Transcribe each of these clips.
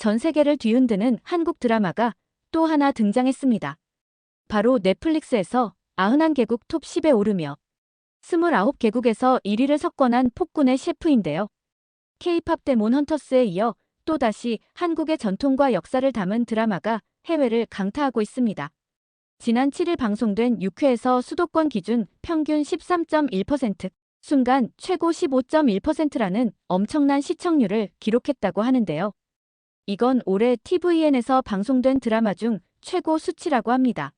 전 세계를 뒤흔드는 한국 드라마가 또 하나 등장했습니다. 바로 넷플릭스에서 91개국 톱 10에 오르며 29개국에서 1위를 석권한 폭군의 셰프인데요. K-팝 데몬 헌터스에 이어 또다시 한국의 전통과 역사를 담은 드라마가 해외를 강타하고 있습니다. 지난 7일 방송된 6회에서 수도권 기준 평균 13.1%, 순간 최고 15.1%라는 엄청난 시청률을 기록했다고 하는데요. 이건 올해 TVN에서 방송된 드라마 중 최고 수치라고 합니다.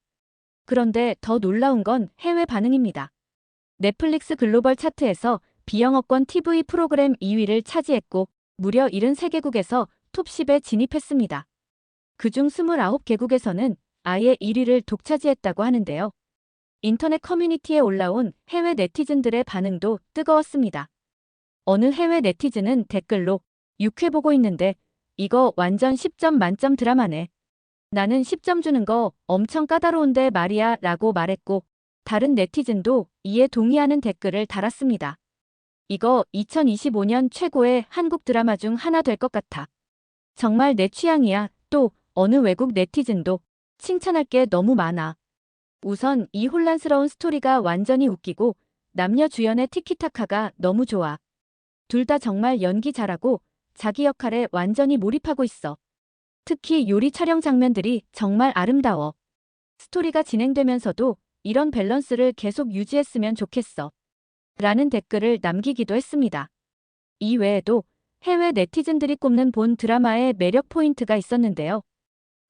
그런데 더 놀라운 건 해외 반응입니다. 넷플릭스 글로벌 차트에서 비영어권 TV 프로그램 2위를 차지했고 무려 73개국에서 톱 10에 진입했습니다. 그중 29개국에서는 아예 1위를 독차지했다고 하는데요. 인터넷 커뮤니티에 올라온 해외 네티즌들의 반응도 뜨거웠습니다. 어느 해외 네티즌은 댓글로 6회 보고 있는데 이거 완전 10점 만점 드라마네. 나는 10점 주는 거 엄청 까다로운데 말이야 라고 말했고 다른 네티즌도 이에 동의하는 댓글을 달았습니다. 이거 2025년 최고의 한국 드라마 중 하나 될 것 같아. 정말 내 취향이야. 또 어느 외국 네티즌도 칭찬할 게 너무 많아. 우선 이 혼란스러운 스토리가 완전히 웃기고 남녀 주연의 티키타카가 너무 좋아. 둘 다 정말 연기 잘하고 자기 역할에 완전히 몰입하고 있어. 특히 요리 촬영 장면들이 정말 아름다워. 스토리가 진행되면서도 이런 밸런스를 계속 유지했으면 좋겠어. 라는 댓글을 남기기도 했습니다. 이 외에도 해외 네티즌들이 꼽는 본 드라마의 매력 포인트가 있었는데요.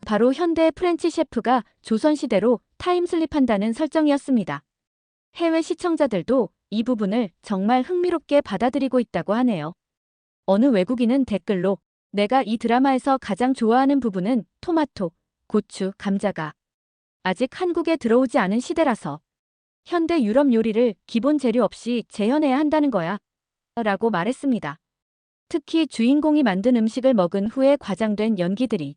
바로 현대의 프렌치 셰프가 조선시대로 타임슬립한다는 설정이었습니다. 해외 시청자들도 이 부분을 정말 흥미롭게 받아들이고 있다고 하네요. 어느 외국인은 댓글로 내가 이 드라마에서 가장 좋아하는 부분은 토마토, 고추, 감자가 아직 한국에 들어오지 않은 시대라서 현대 유럽 요리를 기본 재료 없이 재현해야 한다는 거야. 라고 말했습니다. 특히 주인공이 만든 음식을 먹은 후에 과장된 연기들이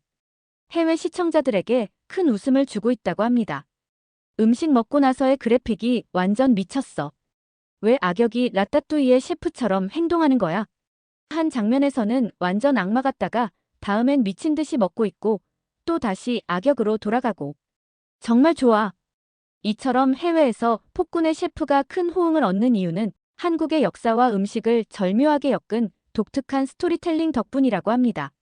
해외 시청자들에게 큰 웃음을 주고 있다고 합니다. 음식 먹고 나서의 그래픽이 완전 미쳤어. 왜 악역이 라따뚜이의 셰프처럼 행동하는 거야? 한 장면에서는 완전 악마 같다가 다음엔 미친 듯이 먹고 있고 또 다시 악역으로 돌아가고. 정말 좋아. 이처럼 해외에서 폭군의 셰프가 큰 호응을 얻는 이유는 한국의 역사와 음식을 절묘하게 엮은 독특한 스토리텔링 덕분이라고 합니다.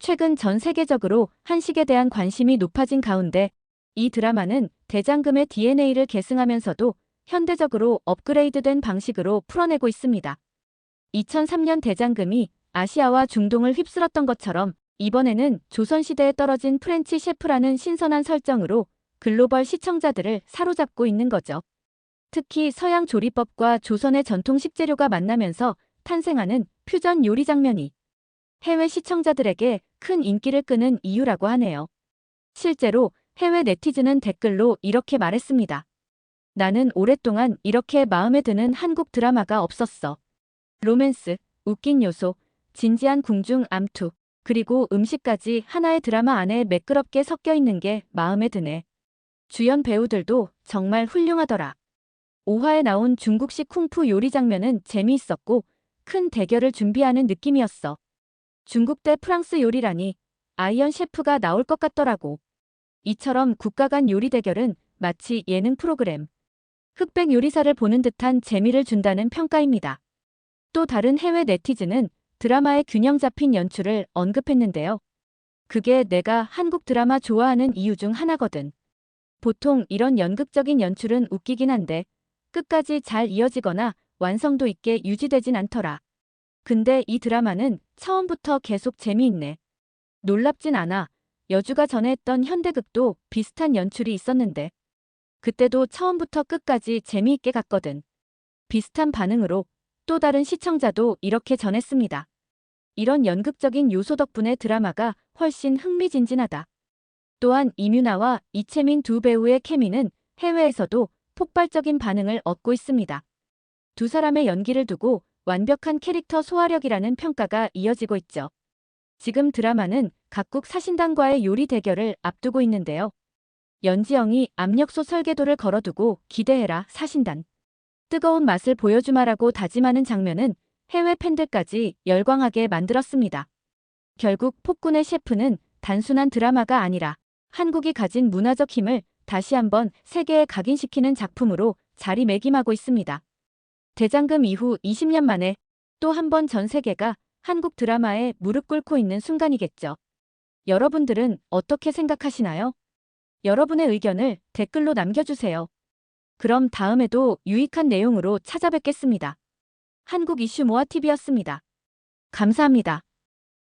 최근 전 세계적으로 한식에 대한 관심이 높아진 가운데 이 드라마는 대장금의 DNA를 계승하면서도 현대적으로 업그레이드된 방식으로 풀어내고 있습니다. 2003년 대장금이 아시아와 중동을 휩쓸었던 것처럼 이번에는 조선시대에 떨어진 프렌치 셰프라는 신선한 설정으로 글로벌 시청자들을 사로잡고 있는 거죠. 특히 서양 조리법과 조선의 전통 식재료가 만나면서 탄생하는 퓨전 요리 장면이 해외 시청자들에게 큰 인기를 끄는 이유라고 하네요. 실제로 해외 네티즌은 댓글로 이렇게 말했습니다. 나는 오랫동안 이렇게 마음에 드는 한국 드라마가 없었어. 로맨스, 웃긴 요소, 진지한 궁중 암투, 그리고 음식까지 하나의 드라마 안에 매끄럽게 섞여 있는 게 마음에 드네. 주연 배우들도 정말 훌륭하더라. 5화에 나온 중국식 쿵푸 요리 장면은 재미있었고 큰 대결을 준비하는 느낌이었어. 중국 대 프랑스 요리라니 아이언 셰프가 나올 것 같더라고. 이처럼 국가 간 요리 대결은 마치 예능 프로그램. 흑백 요리사를 보는 듯한 재미를 준다는 평가입니다. 또 다른 해외 네티즌은 드라마의 균형 잡힌 연출을 언급했는데요. 그게 내가 한국 드라마 좋아하는 이유 중 하나거든. 보통 이런 연극적인 연출은 웃기긴 한데 끝까지 잘 이어지거나 완성도 있게 유지되진 않더라. 근데 이 드라마는 처음부터 계속 재미있네. 놀랍진 않아. 여주가 전에 했던 현대극도 비슷한 연출이 있었는데 그때도 처음부터 끝까지 재미있게 갔거든. 비슷한 반응으로 또 다른 시청자도 이렇게 전했습니다. 이런 연극적인 요소 덕분에 드라마가 훨씬 흥미진진하다. 또한 이뮤나와 이채민 두 배우의 케미는 해외에서도 폭발적인 반응을 얻고 있습니다. 두 사람의 연기를 두고 완벽한 캐릭터 소화력이라는 평가가 이어지고 있죠. 지금 드라마는 각국 사신단과의 요리 대결을 앞두고 있는데요. 연지영이 압력솥 설계도를 걸어두고 기대해라 사신단. 뜨거운 맛을 보여주마라고 다짐하는 장면은 해외 팬들까지 열광하게 만들었습니다. 결국 폭군의 셰프는 단순한 드라마가 아니라 한국이 가진 문화적 힘을 다시 한번 세계에 각인시키는 작품으로 자리매김하고 있습니다. 대장금 이후 20년 만에 또 한 번 전 세계가 한국 드라마에 무릎 꿇고 있는 순간이겠죠. 여러분들은 어떻게 생각하시나요? 여러분의 의견을 댓글로 남겨주세요. 그럼 다음에도 유익한 내용으로 찾아뵙겠습니다. 한국 이슈 모아 TV였습니다. 감사합니다.